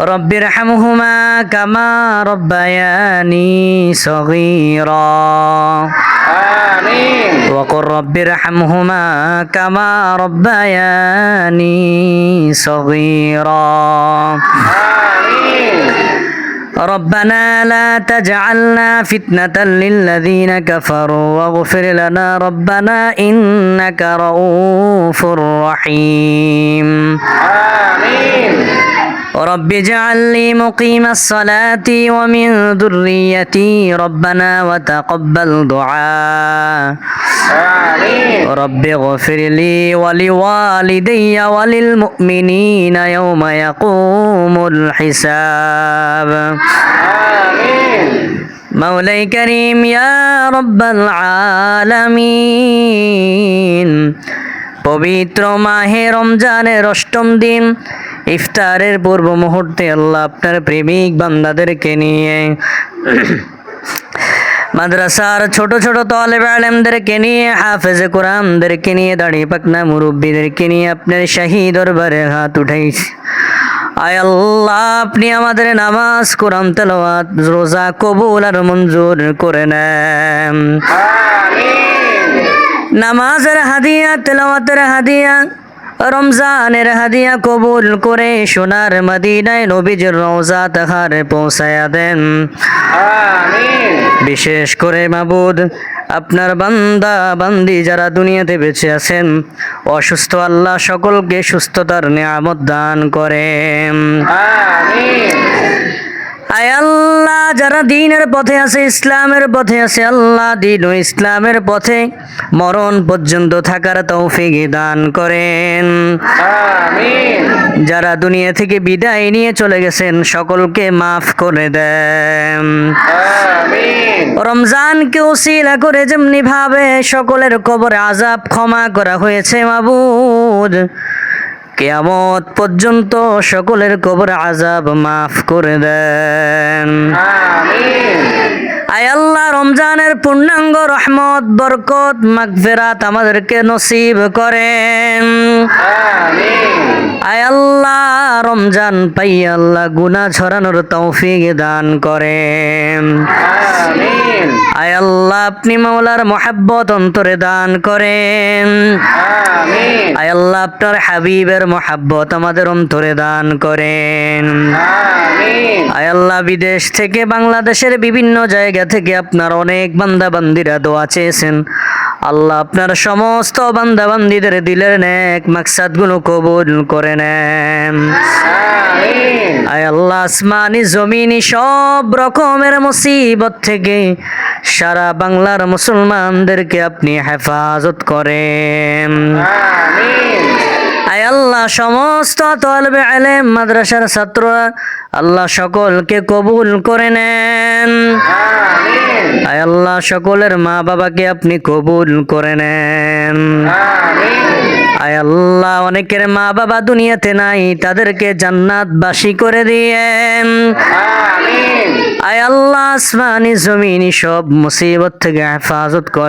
رب ارحمهما كما ربياني صغيرا. آمين. وقل رب ارحمهما كما ربياني صغيرا. آمين. ربنا لا تجعلنا فتنة للذين كفروا واغفر لنا ربنا إنك رؤوف رحيم. آمين. رب اجعل لي مقيم الصلاة ومن ذريتي ربنا وتقبل دعاء آمين رب اغفر لي ولوالدي وللمؤمنين يوم يقوم الحساب آمين مولاي كريم يا رب العالمين পবিত্র মাহে রমজানের অষ্টম দিন ইফতারের পূর্ব মুহূর্তে আল্লাহ আপনার প্রেমিক বান্দাদেরকে নিয়ে মাদ্রাসার ছোট ছোট তলেব আলেমদেরকে নিয়ে হাফেজ কোরআনদেরকে নিয়ে দাঁড়িয়ে পাকনা মুরব্বীদেরকে নিয়ে আপনার শাহী দরবারে হাত উঠাইছি। আয় আল্লাহ আপনি আমাদের নামাজ কোরআন তেলাওয়াত রোজা কবুল আর মঞ্জুর করে নেন। নামাজের হাদিয়া তেলাওয়াতের হাদিয়া রমজানের হাদিয়া কবুল করে সোনার মদিনায় নবীজের রওজা তাহার পৌঁছায়া দেন। বিশেষ করে মাবুদ আপনার বান্দা বান্দি যারা দুনিয়াতে বেঁচে আছেন অসুস্থ আল্লাহ সকলকে সুস্থতার নিয়ামত দান করেন। আয় আল্লাহ যারা দিনের পথে আছে ইসলামের পথে আছে আল্লাহ দিন ও ইসলামের পথে মরণ পর্যন্ত থাকার তৌফিক দান করেন। যারা দুনিয়া থেকে বিদায় নিয়ে চলে গেছেন সকলকে মাফ করে দেন। রমজানকে ওসিলা করে যেমনি ভাবে সকলের কবর আজাব ক্ষমা করা হয়েছে মাবুদ। কেয়ামত পর্যন্ত সকলের কবর আজাব মাফ করে দেন। আয় আল্লাহ, রমজানের পূর্ণাঙ্গ রহমত, বরকত, মাগফেরাত আমাদেরকে নসিব করেন। আয় আল্লাহ, রমজান পাই আল্লাহ গুনা ছড়ানোর তৌফিক দান করেন। আয় আল্লাহ, আপনি মাওলার মহাব্বত অন্তরে দান করেন। আয় আল্লাহ, আপনার হাবিবের মহাব্বত আমাদের অন্তরে দান করেন। আল্লাহ বিদেশ থেকে বাংলাদেশের বিভিন্ন জায়গা থেকে আপনার অনেক বান্দাবান্দিরা দোয়া চেয়েছেন। আল্লাহ আপনার সমস্ত বান্দাবান্দিদের দিলের এক মাকসাদগুলো কবুল করে নেন। আয় আল্লাহ আসমানি জমিনি সব রকমের মুসিবত থেকে সারা বাংলার মুসলমানদেরকে আপনি হেফাজত করেন। সমস্ত তলবে আলেম মাদ্রাসার ছাত্র আল্লাহ সকলকে কবুল করে নেন। আল্লাহ সকলের মা বাবাকে আপনি কবুল করে নেন। আয় আল্লাহ অনেকের মা বাবা দুনিয়াতে নাই তাদেরকে জান্নাত বাসি করে দিয়েন। আয় আল্লাহ আসমানি জমিনি সব মুসিবত থেকে হেফাজত করে